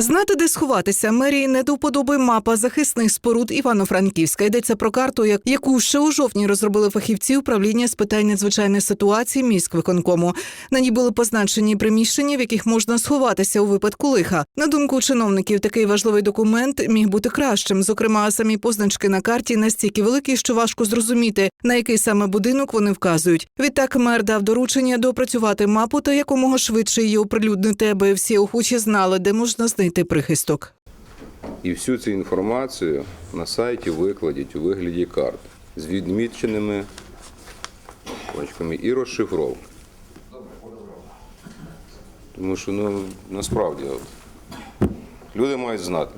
Знати, де сховатися, мерії не до вподоби мапа захисних споруд Івано-Франківська. Йдеться про карту, як- яку ще у жовтні розробили фахівці управління з питань надзвичайної ситуації міськвиконкому. На ній були позначені приміщення, в яких можна сховатися у випадку лиха. На думку чиновників, такий важливий документ міг бути кращим. Зокрема, самі позначки на карті настільки великі, що важко зрозуміти, на який саме будинок вони вказують. Відтак мер дав доручення доопрацювати мапу та якомога швидше її оприлюднити, аби всі охочі знали, де можна знайти прихисток. І всю цю інформацію на сайті викладіть у вигляді карт з відміченими точками і розшифровки. Тому що ну, насправді люди мають знати.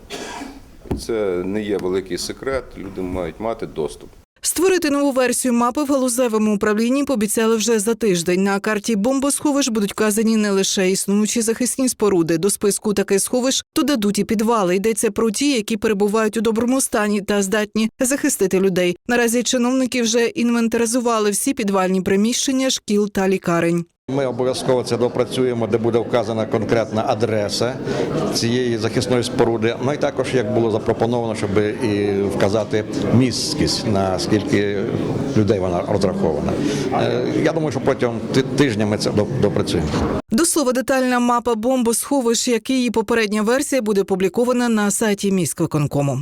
Це не є великий секрет, люди мають мати доступ. Створити нову версію мапи в галузевому управлінні пообіцяли вже за тиждень. На карті бомбосховищ будуть вказані не лише існуючі захисні споруди. До списку таких сховищ додадуть і підвали. Йдеться про ті, які перебувають у доброму стані та здатні захистити людей. Наразі чиновники вже інвентаризували всі підвальні приміщення шкіл та лікарень. Ми обов'язково це допрацюємо, де буде вказана конкретна адреса цієї захисної споруди. Ну і також як було запропоновано, щоб і вказати місткість, на скільки людей вона розрахована. Е, Я думаю, що протягом ти- тижня ми це доп- допрацюємо. До слова, детальна мапа бомбосховищ, як і її попередня версія, буде опублікована на сайті міськвиконкому.